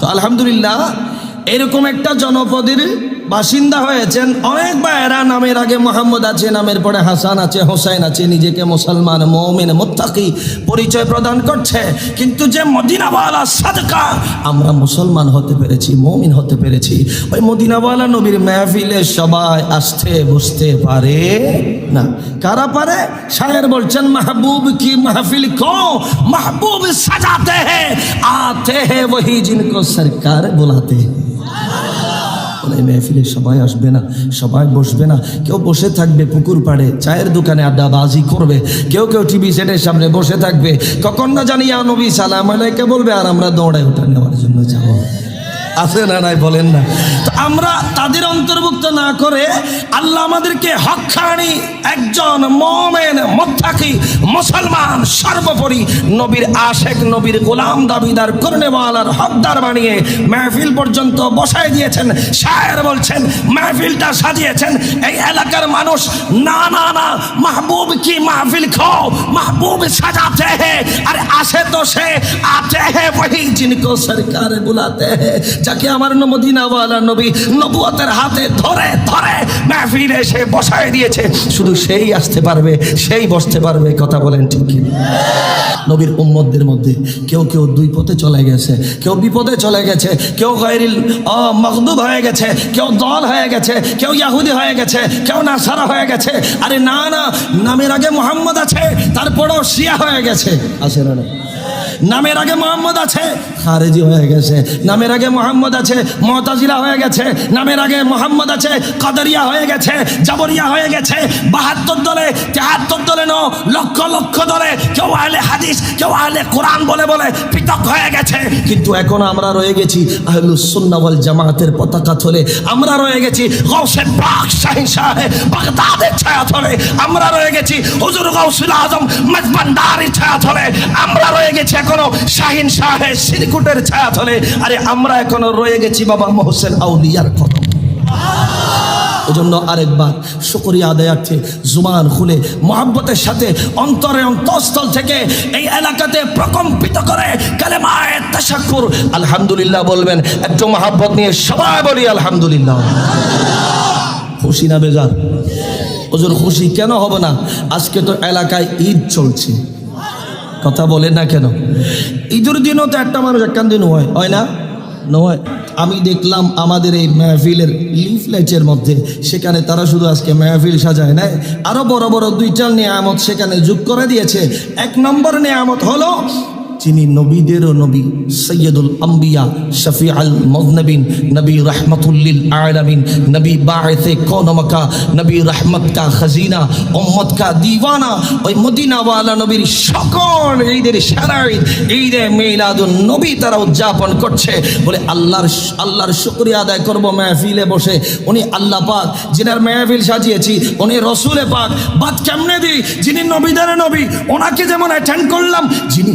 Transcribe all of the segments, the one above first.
তো আলহামদুলিল্লাহ এরকম একটা জনপদের বাসিন্দা হয়েছেন অনেক বায়রা নামের আগে মোহাম্মদ আছে, নামের পরে হাসান আছে, হোসাইন আছে, নিজেকে মুসলমান, মৌমিন, মোত্তাকি পরিচয় প্রদান করছে। কিন্তু যে মদিনাওয়ালা সাদকা, আমরা মুসলমান হতে পেরেছি, মৌমিন হতে পেরেছি। ওই মদিনাওয়ালা নবীর মেহফিলে সবাই আসতে বুঝতে পারে না। কারা পারে? সাহের বলছেন, মাহবুব কি মাহফিল কো? মাহবুব সাজাতে হে, আতে হে, ওহি জিনকো সরকার বুলাতে হ্যাঁ এই মেহফিলে সবাই আসবে না, সবাই বসবে না। কেউ বসে থাকবে পুকুর পাড়ে, চায়ের দোকানে আড্ডাবাজি করবে। কেউ কেউ টিভি সেটের সামনে বসে থাকবে। কখন না জানি নবী সালাম আলাইকে বলবে, আর আমরা দৌড়ায় ওঠা নেওয়ার জন্য যাব। আছে না নাই বলেন না। তো আমরা তাদের অন্তর্ভুক্ত না করে আল্লাহ আমাদেরকে হকানি একজন মমেন, মত্তাকি, মুসলমান, সর্বোপরি নবীর আশেখ নবীর গোলাম, দাবিদার কর্ণেওয়ালার হকদার বানিয়ে মাহফিল পর্যন্ত বসায় দিয়েছেন। শায়ের বলছেন, মাহফিলটা সাজিয়েছেন। এই এলাকার মানুষ, না না না, মাহবুব কি মাহফিল খাও? মাহবুব সাজাতে হে। আর আসে তো সে, আতে হে বহি জিনকো সরকার বুলাতে হে। যাকে আমার মদিনাওয়ালা নবী, নবুয়তের হাতে ধরে ধরে মাহফিলে এসে বসায় দিয়েছে শুধু সেই আসতে পারবে, সেই বসতে পারবে, কথা বলেন ঠিক? নবীর উম্মতদের মধ্যে কেউ কেউ দুই পথে চলে গেছে, কেউ বিপদে চলে গেছে, কেউ গায়রিল মখদুব হয়ে গেছে, কেউ দল হয়ে গেছে, কেউ ইয়াহুদি হয়ে গেছে, কেউ নাসারা হয়ে গেছে আরে না না, নামের আগে মোহাম্মদ আছে, তারপরেও শিয়া হয়ে গেছে না না? নামের আগে মোহাম্মদ আছে। খারেজি হয়ে গেছে। নামের আগে মোহাম্মদ আছে মহতাজিলা হয়ে গেছে। নামের আগে মোহাম্মদ আছে, কাদরিয়া হয়ে গেছে, জাবরিয়া হয়ে গেছে। বাহাত্তর দলে, তেহাত্তর দলে ন লক্ষ লক্ষ দলে কেউ আহলে হাদিস, কেউ আহলে কোরআন বলে বলে পৃথক হয়ে গেছে। কিন্তু এখন আমরা রয়ে গেছি আহলুসুন্নাওয়াল জামাতের পতাকা থলে। আমরা রয়ে গেছি গৌসে পাক শাহিন শাহে বাগদাদের ছায়া থলে। আমরা রয়ে গেছি হুজুর গৌসুল আজম মজবান্ডারের ছায়া থলে আমরা রয়ে গেছি এখনও শাহিন শাহে সিরকুটের ছায়া থলে আরে আমরা এখনও রয়ে গেছি বাবা মোহসেন আউলিয়ার এজন্য আরেকবার শুকরিয়া জুমান খুলে মহাব্বতের সাথে অন্তরে অন্তঃস্থল থেকে এই এলাকাতে প্রকম্পিত করে আলহামদুলিল্লাহ বলবেন, একটু মহাব্বত নিয়ে সবাই বলি আলহামদুলিল্লাহ। খুশি না বেজার? ওজোর খুশি কেন হবে না? আজকে তো এলাকায় ঈদ চলছে। কথা বলে না কেন? ঈদের দিনও তো একটা মানুষ একখান দিন হয় হয় না? নয় আমি দেখলাম আমাদের এই মেহফিলের লিফলেটের মধ্যে, সেখানে তারা শুধু আজকে মেহফিল সাজায় নাই আরও বড় বড় দুইটা নিয়ামত সেখানে যোগ করে দিয়েছে। এক নম্বর নিয়ামত হলো যিনি নবীদেরও নবী, সৈয়দুল আম্বিয়া শফি আল মজনবিন, নবী রহমতুল্লিল আলমিন, নবী বাড়িতে কনমকা, নবী রহমত কা খজিনা উম্মত কা দিওয়ানা, ওই মদিনাওয়ালা নবীর সকল ঈদের সারা ঈদ ঈদে মিলাদুন নবী তারা উদযাপন করছে। বলে আল্লাহর আল্লাহর শুক্রিয়া আদায় করব মেহফিলে বসে। উনি আল্লাহ পাক, যিনার মেহফিল সাজিয়েছি, উনি রসুলে পাক। বাদ কেমনে দিই? যিনি নবীদের নবী, ওনাকে যেমন অ্যাটেন্ড করলাম, যিনি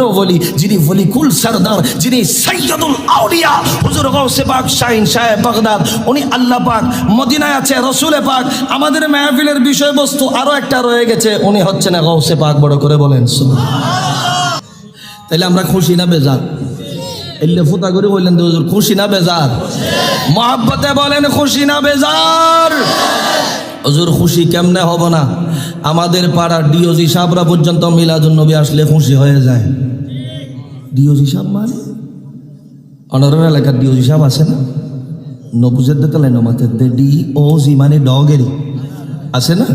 ওলিদেরও বলি যিনি সরদার, যিনি সৈয়দুল আউলিয়া, হুজুর গৌসে পাক শাহিন বাগদাদ, উনি আল্লাহ পাক মদিনায় আছে, রসুলে পাক। আমাদের মেহফিলের বিষয়বস্তু আরও একটা রয়ে গেছে, উনি হচ্ছে না গৌসে পাক, বড় করে বলেন তাহলে আমরা খুশি না বেজার? এলে ফুতা করে বললেন হুজুর, খুশি না বেজার? মহাব্বতে বলেন, খুশি না বেজার? হুজুর, খুশি কেমনে হব না? আমাদের পাড়ার ডিওজি সাবরা পর্যন্ত মিলাদুন নবী আসলে খুশি হয়ে যায়। ডিওজি সাহেব মানে? অনারের এলাকার ডিওজি সাহেব আছে না? নবুজের মাথার দে ডি ও জি মানে ডগেরি। আছে না?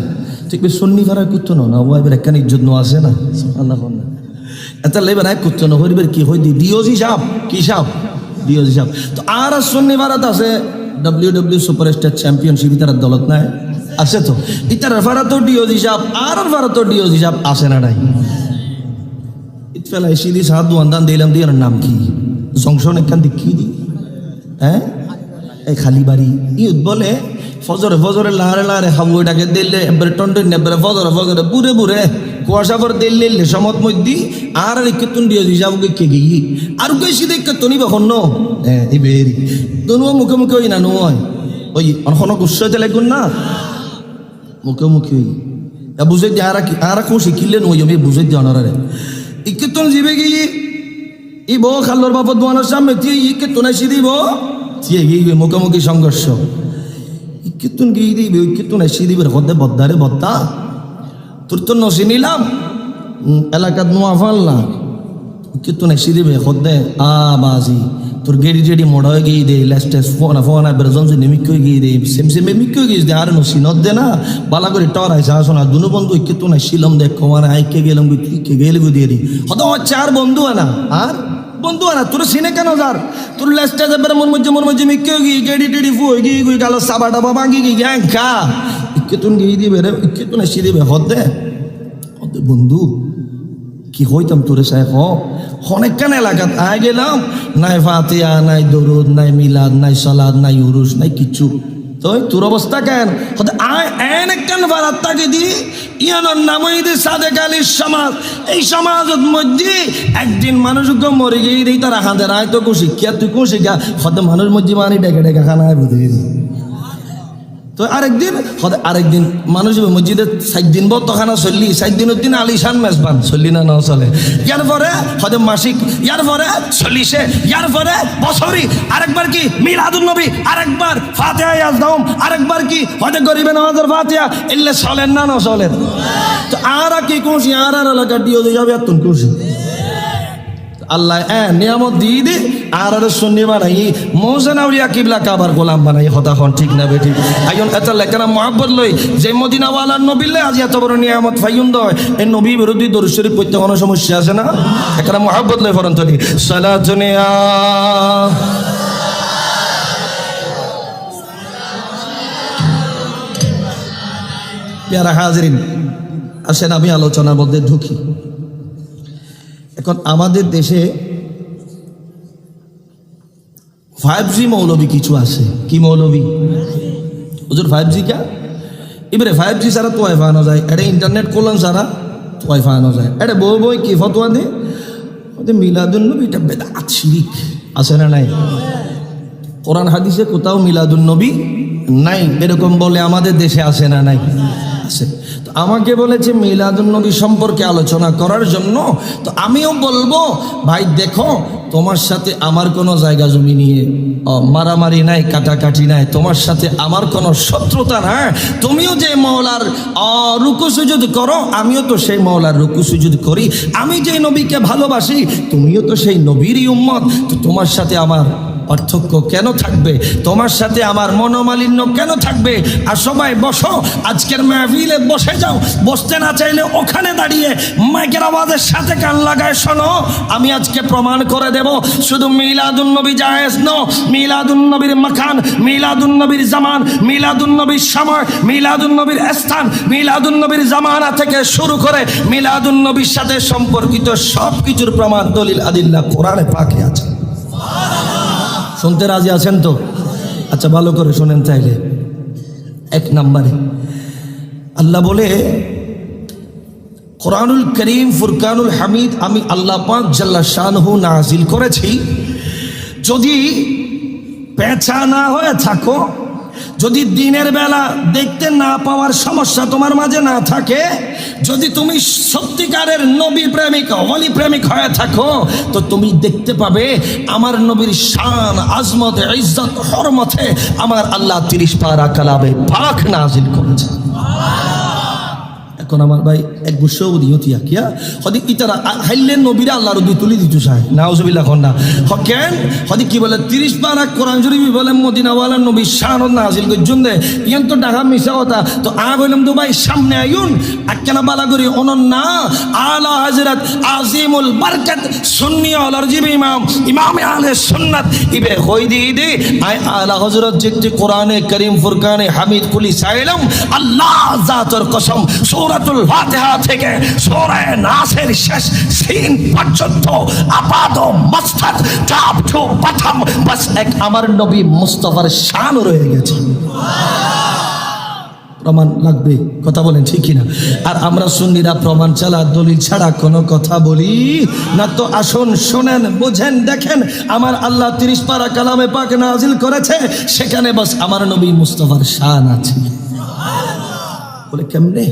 ঠিক সন্নি ভাড়া করতো না না ওয়াইবের একখান ইজ্জত নো আছে না? আল্লাহ না এটা লেবার এক করতো না হরিবের কি হই ডিওজি সাহেব কি সাহেব ডিওজি সাহেব তো আর সন্নি ভাড়াত আছে? ডব্লিউ ডব্লিউ সুপারস্টার চ্যাম্পিয়নশিপ ইতার দলত নাই? আছে তো? ইতার ভাড়াতো ডিওজি সাহেব আর ভাড়াতো ডিওজি সাহেব আছে না নাই? ইতফেলা এসিদি সাহায্য আন্দান দিলাম দিয়ে নাম কি? জংশন একখান দেখি দি। হ্যাঁ? এই খালি বাড়ি। ইউত বলে, ফজরে ফজরে লাহারে লাহারে খাব এটাকে দিলে এবারে টন্টন এবারে ফজরে ফজরে বুড়ে বুড়ে কুয়াশা পর দিল্লি সমত মধ্যে আর আর ইকে তুন দিয়ে যাব কে গিয়ে আর কেসি দেখে তনি বখন হ্যাঁ এই বেরি। তনুয়া মুখে মুখে ওই না নয় ওই অনখন গুচ্ছ চলে গুণ না। মুখে মুখে ওই। বুঝে দিয়ে আর আর খুশি কিনলে নই আমি বুঝে দিয়ে অনারে খাল্লোর বাপত দোয়ানোর সামনে তুই ই কে তোনাই সিদি বউ তুই গিয়ে মুখোমুখি সংঘর্ষ। ই কে তুন গিয়ে দিবি ওই কে দিবে হদে বদ্দারে বদ্দা তোর তো নসি নিলাম। এলাকাত নোয়া ফাল্লা কে তোনাই সিদি বে হদ্দে আ বাজি ফোনা ফোনা বের জনসে নিমিক হয়ে গিয়ে দে না বালা করে টর আইসা আসো না দুনু বন্ধু কে তোনাই শিলম দেখ কমানে আইকে গেলাম কে গেলে গো দি হতো চার বন্ধু আনা আর বন্ধু আনা তোর সিনে কেন যার তোর লেস্টে যাবে মন মধ্যে মন মধ্যে মিক গিয়ে গেড়ি টেডি ফু গিয়ে গই গালো সাবা ডাবা ভাঙি গিয়ে গ্যাং খা ইকে তুন গিয়ে দিবে রে ইকে তুন সি দিবে হদ্দে হদ্দে বন্ধু কি হইতাম তোরে সাহেব অনেকখান এলাকাত আয় গেলাম, নাই ফাতিয়া, নাই দরুদ, নাই মিলাদ, নাই সালাদ, নাই উরুস, নাই কিচ্ছু। তো তোর অবস্থা কেন? হতে আয় এন একখান ভাড়াত তাকে দি, ইয়ানোর নামই দি সাদেক আলীর সমাজ। এই সমাজত মধ্যে একদিন মানুষকে মরে গিয়ে দিই, তারা হাঁদের আয় তো খুশি কে তুই গা হতে মানুষ মধ্যে মানি ডেকে ডেকে খানা বুঝে তো আরেকদিন আরেকদিন মানুষ মসজিদে সাত দিন বর্তখানা চললি, সাত দিনের দিন আলিশান মেজবান। চললি না না, চলে। ইয়ার পরে হতে মাসিক, ইয়ার পরে, চল্লিশে, ইয়ার পরে বছরি আরেকবার কি মিলাদুল নবী, আরেকবার ফাতেহা ইয়াজদাউম আরেকবার কি হতে গরিবে নামাজের ফাতেহা, এলে চলেন না না, চলেন। তো আর কি খুশি আর আর এলাকা দিয়ে যাবে এত খুশি? আল্লাহ হ্যাঁ নিয়ামত দিয়ে দে। আর আর শুনি বানাই। মৌসেন আউলিয়া কিবলা কাবার গোলাম বানাই। হতা হন, ঠিক না বেটি? আইন এত লেখানা মহাব্বত লই। যে মদিনাওয়ালার নবিলে আজ এত বড় নিয়ামত ফাইন দয়। এই নবী বিরোধী দরুদ শরীফ পড়তে কোনো সমস্যা আছে না? এখানে মহাব্বত লই ফরন তলি সালাতুনিয়া পেয়ারা হাজরিন, আসেন, আমি আলোচনার মধ্যে ঢুকি। এখন আমাদের দেশে ফাইভ জি মৌলবী কিছু আছে। কি মৌলবী হুজুর ফাইভ জি কা? এবারে ফাইভ জি ছাড়া তো ওয়াইফাই আনা যায়। এটা ইন্টারনেট করলাম ছাড়া তো ওয়াইফাই আনা যায়। এটা বই বই কি ফতোয়া দে? মিলাদুন্নবী এটা বেদাত শিরিক। আছে না নাই? কোরআন হাদিসে কোথাও মিলাদুন্নবী নাই। এরকম বলে আমাদের দেশে আসে না নাই? আছে। আমাকে বলেছে মিলাদুন্নবী সম্পর্কে আলোচনা করার জন্য, তো আমিও বলব, ভাই, দেখো, তোমার সাথে আমার কোনো জায়গা জমি নিয়ে মারামারি নাই, কাটাকাটি নাই, তোমার সাথে আমার কোনো শত্রুতা নাই। তুমিও যে মৌলার রুকু সুজুদ করো, আমিও তো সেই মৌলার রুকু সুজুদ করি। আমি যে নবীকে ভালোবাসি, তুমিও তো সেই নবীরই উম্মত। তো তোমার সাথে আমার পার্থক্য কেন থাকবে? তোমার সাথে আমার মনোমালিন্য কেন থাকবে? আর সবাই বসো, আজকের মাহফিলে বসে যাও। বসতে না চাইলে ওখানে দাঁড়িয়ে মাইকের আওয়াজের সাথে কান লাগায় শোনো। আমি আজকে প্রমাণ করে দেব, শুধু মিলাদুন নবী জায়েজ ন মিলাদুন নবীর মাখান, মিলাদুন নবীর জামান, মিলাদুন নবীর সময়, মিলাদুন নবীর স্থান, মিলাদুন নবীর জামানা থেকে শুরু করে মিলাদুন নবীর সাথে সম্পর্কিত সব কিছুর প্রমাণ দলিল আদিল্লাহ কোরআনে পাকে আছে। শুনতে রাজি আছেন তো? আচ্ছা ভালো করে শোনেন চাইলে এক নম্বরে। আল্লাহ বলে, কোরআনুল করিম, ফুরকানুল হামিদ, আমি আল্লাহ পাক জাল্লা শানহু নাজিল করেছি। যদি পেঁচা না হয়ে থাকো যদি দিনের বেলা দেখতে না পাওয়ার সমস্যা তোমার মাঝে না থাকে, যদি তুমি সত্যিকারের নবী প্রেমিক, অলি প্রেমিক হয়ে থাকো, তো তুমি দেখতে পাবে আমার নবীর শান, আজমত, ইজ্জত, হরমতে আমার আল্লাহ তিরিশ পারা কালাবে পাখ নাজিল করেছে। এখন আমার ভাই এক গুসও দিহতিয়া কিয়া হদি ইতারা হাইলেন নবীরা আল্লাহর দুই তুলি দিতু চাই। নাউজুবিল্লাহ খন্না হকেন হদি কি বলে তিরিশ পারা কোরআন বলে মদিনাওয়ালা নবী করছুন দে। ইয়ান তো ডাকা মিশা কথা। তো বললাম তো ভাই, সামনে আইন আক্কেনা বালা করি অনন্যা আলা হাজরাত আজিমুল বারকাত সুন্নি আলার জিবি ইমাম। ইমামে আলে সুন্নাত। ইবে হই দি দি। আই আলা হযরত যেটি কোরআনে করিম, ফুরকানে হামিদ কুলি সাইলাম, আল্লাহ জাতর কসম, সূরাতুল ফাতিহা থেকে সূরা নাসের শেষ সিন পর্যন্ত আপাদ মস্তক টপ টু প্রথম। বাস এক আমার নবী মুস্তাফার শান রয়ে গেছে। প্রমাণ লাগবে, কথা বলেন ঠিক কিনা? আর আমরা সুন্নিরা প্রমাণ ছাড়া দলিল ছাড়া কোনো কথা বলি না তো আসুন, শোনেন, বোঝেন, দেখেন। আমার আল্লাহ তিরিশ পারা কালামে পাক নাজিল করেছে, সেখানে বাস আমার নবী মুস্তফার শান আছে। বলে, কেমনে?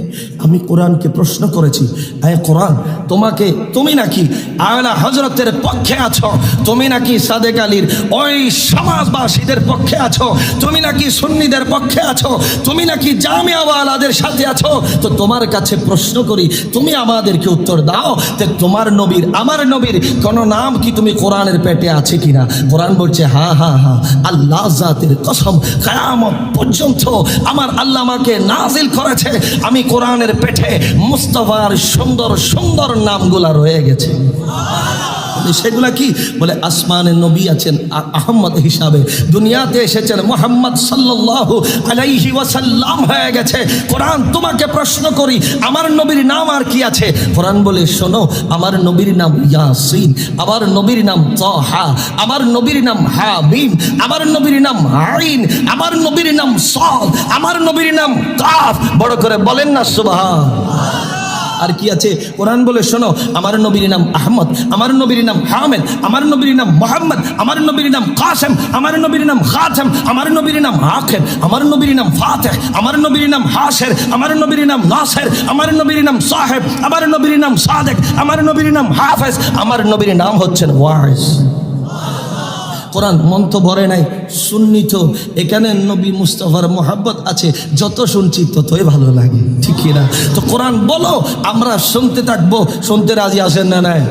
আমি কোরআনকে প্রশ্ন করেছি। আয় কোরআন, তোমাকে, তুমি নাকি আয়লা হজরতের পক্ষে আছো? তুমি নাকি সাদেক আলীর ওই সমাজবাসীদের পক্ষে আছো? তুমি নাকি সুন্নিদের পক্ষে আছো? তুমি নাকি জামিয়াওয়ালাদের সাথে আছো? তো তোমার কাছে প্রশ্ন করি, তুমি আমাদেরকে উত্তর দাও যে তোমার নবীর, আমার নবীর কোন নাম কি তুমি কোরআনের পেটে আছে কিনা? কোরআন বলছে, হা হা হা, আল্লাহ জাতির কসম, কায়ামত পর্যন্ত আমার আল্লাহ আমাকে নাজিল করেছে। আমি কোরআনের পেটে মুস্তফার সুন্দর সুন্দর নামগুলা রয়ে গেছে। সেগুলা কি? বলে আসমানের নবী আছেন আহম্মদ হিসাবে। দুনিয়াতে এসেছেন মোহাম্মদ সাল্লাল্লাহু আলাইহি ওয়াসাল্লাম হয়ে গেছে। কোরআন তোমাকে প্রশ্ন করি, আমার নবীর নাম আর কি আছে? কোরআন বলে, শোনো, আমার নবীর নাম ইয়াসিন, আমার নবীর নাম তাহা, আমার নবীর নাম হাবিব আমার নবীর নাম আইন, আমার নবীর নাম সদ, আমার নবীর নাম কাফ। বড় করে বলেন না, সুবহান। আর কি আছে কোরআন বলে শোনো আমার নবীর নাম আহমদ আমার নবীর নাম হামেদ আমার নবীর নাম মোহাম্মদ আমার নবীর নাম কাসেম আমার নবীর নাম খাতেম আমার নবীর নাম আখের আমার নবীর নাম ফাতেহ আমার নবীর নাম হাসের আমার নবীর নাম নাসের আমার নবীর নাম সাহেব আমার নবীর নাম সাদেক আমার নবীর নাম হাফেজ আমার নবীর নাম হচ্ছেন ওয়াইস কোরআন মন তো ভরে নাই সুন্নিত এখানে নবী মুস্তফার মোহাব্বত আছে, যত শুনছি ততই ভালো লাগে, ঠিক না? তো কোরআন বলো, আমরা শুনতে থাকব, শুনতে রাজি আসেন না নাই?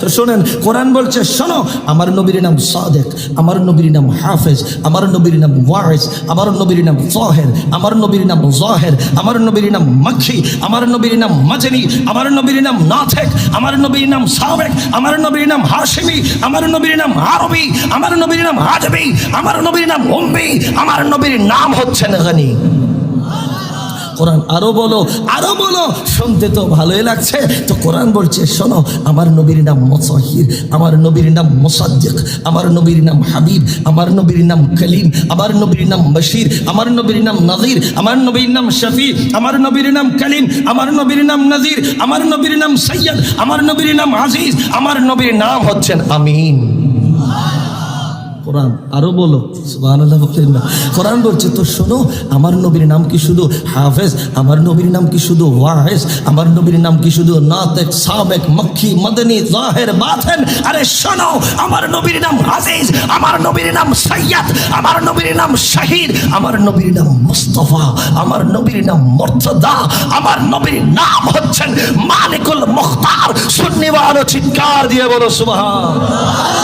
তো শোনেন কোরআন বলছে শোনো আমার নবীর নাম সাদেক আমার নবীর নাম হাফেজ আমার নবীর নাম ওয়াইস আমার নবীর নাম জহের আমার নবীর নাম জহের আমার নবীর নাম মাখি আমার নবীর নাম মাজনি আমার নবীর নাম নাথেক আমার নবীর নাম সাবেক আমার নবীর নাম হাশিমি আমার নবীর নাম আরবি আমার নবীর নাম আজবি আমার নবীর নাম উম্মি আমার নবীর নাম হচ্ছেন গনি কোরআন আরও বলো আরও বলো শুনতে তো ভালোই লাগছে তো কোরআন বলছে শোনো আমার নবীর নাম মুসাহির আমার নবীর নাম মুসাদ্দিক আমার নবীর নাম হাবিব আমার নবীর নাম কলিম আমার নবীর নাম বশির আমার নবীর নাম নজির আমার নবীর নাম শফি আমার নবীর নাম কলিম আমার নবীর নাম নজির আমার নবীর নাম সৈয়দ আমার নবীর নাম আজিজ আমার নবীর নাম হচ্ছেন আমিন কোরআন আরও বলো না কোরআন বলছে, তো শোনো, আমার নবীর নাম কি শুধু হাফেজ? আমার নবীর নাম কি শুধু ওয়াহেজ আমার নবীর নাম কি শুধু নাতেক, সাবেক মক্খি মদনী, জাহের, বাথেন? আরে শোনো, আমার নবীর নাম আজিজ, আমার নবীর নাম সৈয়দ আমার নবীর নাম শহীদ, আমার নবীর নাম মুস্তফা, আমার নবীর নাম মর্তদা আমার নবীর নাম হচ্ছেন মালিকুল মুখতার। সুন্নিওয়ালো চিৎকার দিয়ে বলো সুবহান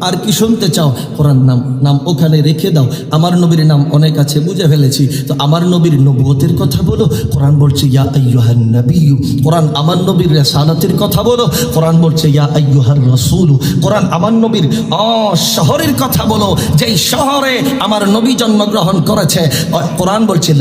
আর কি শুনতে চাও? কোরআন নাম নাম ওখানে রেখে দাও। আমার নবীর নাম অনেক আছে, বুঝে ফেলেছি। তো আমার নবীর নবুয়তের কথা বলো। কোরআন বলছে, ইয়া আইয়ুহান নবিয়্যু। কোরআন আমার নবীর রেসালাতের কথা বলো। কোরআন বলছে, ইয়া আইয়ুহার রাসূল। কোরআন আমার নবীর অ শহরের কথা বলো। যেই শহরে আমার নবী জন্মগ্রহণ করেছে কোরআন বলছে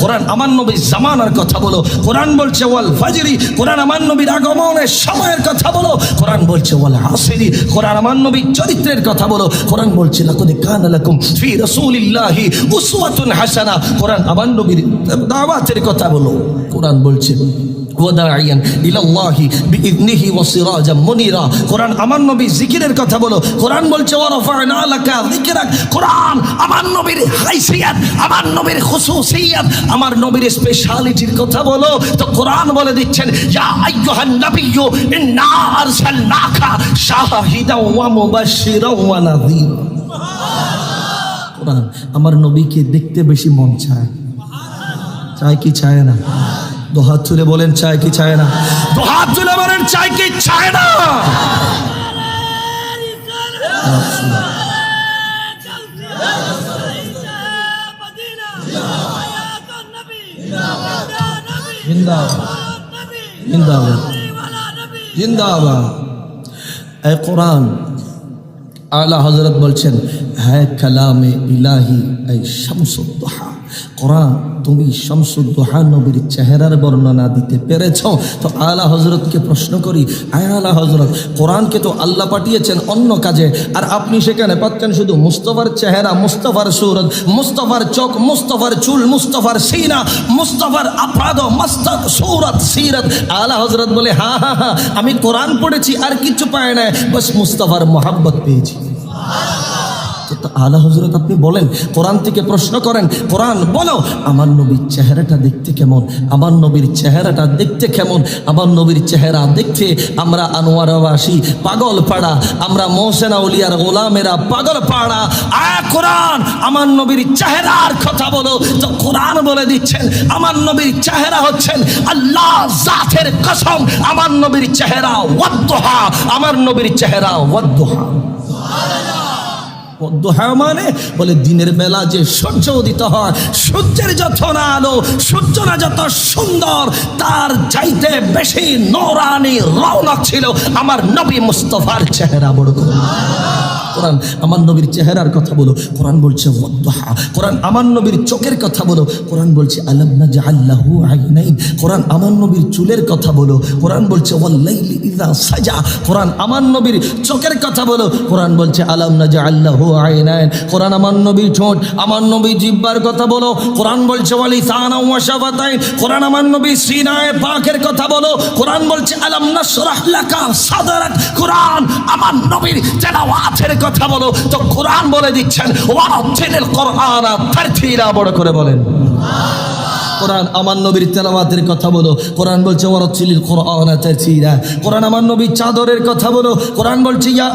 কোরআন আমার নবীর জামানার কথা বলো। কোরআন বলছে, ওয়াল ফাজরি। কোরআন আমার নবীর আগমনের সময়ের কথা বলো। কোরআন বলছে, ওয়াল আসরি। কোরআন আমার চরিত্রের কথা বলো, কোরআন বলছে, লাকুদ কানা লাকুম ফি রাসূলিল্লাহি উসওয়াতুন হাসানা। কোরআন আমার নবীর দাওয়াতের কথা বলো। কোরআন বলছে ওয়াদাইয়ান ইলাল্লাহি বিইذনিহি ওয়া সিরাজাম মুনিরা। কোরআন আমার নবী জিকিরের কথা বলো। কোরআন বলছে ওয়া রাফা'না লাকা যিকরাক। কোরআন আমার নবীর হাইসিয়াত, আমার নবীর খুসুসিয়াত, আমার নবীর স্পেশালিটির কথা বলো। তো কোরআন বলে দিচ্ছেন, ইয়া আইয়ুহান নাবিয়্যু, ইন্না আরসালনাকা শাহিদাও ওয়া মুবাশশিরাও ওয়া নাযীরা। কোরআন, আমার নবীকে দেখতে বেশি মন চায়। চায় কি চায় না? দু হাত তুলে বলেন চায় কি চায় না? দু হাত তুলে বলেন চায় কি চায় না? কোরআন আলা হজরত বলছেন হ্যাঁ কালামে ইলাহি এই শামসুদ্দোহা কোরআন তুমি শামসুদ্দোহা নবীর চেহারার বর্ণনা দিতে পেরেছ? তো আলা হজরতকে প্রশ্ন করি, আয় আলা হজরত কোরআনকে তো আল্লাহ পাঠিয়েছেন অন্য কাজে, আর আপনি সেখানে পাচ্ছেন শুধু মুস্তফার চেহারা, মুস্তফার সুরত, মুস্তফার চোখ, মুস্তফার চুল, মুস্তফার সিনা, মুস্তফার আফাদ মস্তক সুরত, সিরত। আলা হজরত বলে, হা হা হা, আমি কোরআন পড়েছি, আর কিছু পায় না বস মুস্তফার মোহাব্বত পেয়েছি। আলা হজরত আপনি বলেন, কোরআন থেকে প্রশ্ন করেন, কোরআন বলো, আমার নবীর চেহারাটা দেখতে কেমন? আমার নবীর চেহারাটা দেখতে কেমন? আমার নবীর চেহারা দেখতে আমরা আনোয়ারবাসী পাগল পাড়া, আমরা মোহসেনা উলিয়ার গোলামেরা পাগল পাড়া। আয় কোরআন, আমার নবীর চেহারার কথা বলো। তো কোরআন বলে দিচ্ছেন, আমার নবীর চেহারা হচ্ছেন আল্লাহ জাতের কসম, আমার নবীর চেহারা ওয়াদ্দোহা, আমার নবীর চেহারা ওয়াদ্দোহা। দোহা মানে বলে দিনের বেলা যে সূর্য উদিত হয়, সূর্যের যত না আলো, সূর্য না যত সুন্দর, তার চাইতে বেশি নৌরানি রৌনক ছিল আমার নবী মুস্তফার চেহারা বড় কোরআন আমার নবীর চেহারার কথা বলো, কোরআন বলছে কোরআন আমার নবীর চোখের কথা বলো, কোরআন বলছে আলাম আইনাইন, কোরআন আমার নবীর চুলের কথা বলো, কোরআন বলছে সাজা, কোরআন আমার নবীর চোখের কথা বলো, কোরআন বলছে আলাম না জাআল্লাহু আইনাইন, কোরআন আমার নবীর ঠোঁট, আমার নবী জিব্বার কথা বলো, কোরআন বলছে কোরআন আমার নবী কথা বলো, কোরআন বলছে কোরআন আমার নবীর কথা বলো তো কোরআন বলে দিচ্ছেন ওয়ারাতিল কোরআন বড় করে বলেন। কোরআন আমার নবীর তেলাওয়াতের কথা বলো। কোরআন বলছে ওয়ারাতিল কোরআন কোরআন আমার নবীর চাদরের কথা বলো। কোরআন বলছে, ইয়া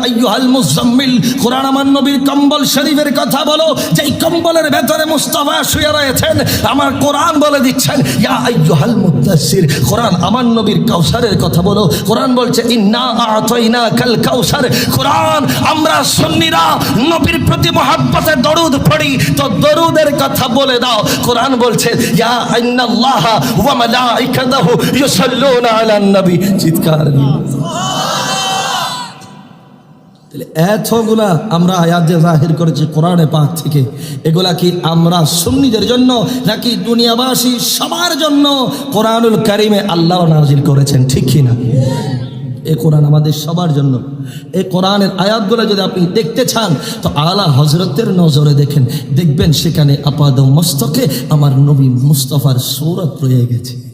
কোরআন আমার নবীর কম্বল শরীফের কথা বলো। যেই কম্বলের ভেতরে মুস্তাফা শুয়ে রয়েছেন, আমার কোরআন বলে দিচ্ছেন, ইয়া কোরআন আমার নবীর কাউসারের কথা বলো। কোরআন বলছে কাল কোরআন, আমরা সুন্নিরা নবীর প্রতি মহাব্বতে দরুদ পড়ি। তো দরুদের কথা বলে দাও। কোরআন বলছে, ইয়া ইন্নাল্লাহ ওয়া মালাইকাতাহু ইউসাল্লুনা আলান নবী। চিৎকার। তাহলে এতগুলা আমরা আয়াত যে জাহির করেছি কোরআনে পাক থেকে, এগুলা কি আমরা সুন্নিদের জন্য নাকি দুনিয়াবাসী সবার জন্য কোরআনুল করিমে আল্লাহ নাজিল করেছেন, ঠিক কি না এ কোরআন আমাদের সবার জন্য। এই কোরআনের আয়াতগুলো যদি আপনি দেখতে চান, তো আলা হজরতের নজরে দেখেন। দেখবেন সেখানে আপাদ মস্তকে আমার নবী মুস্তফার সৌরত রয়ে গেছে।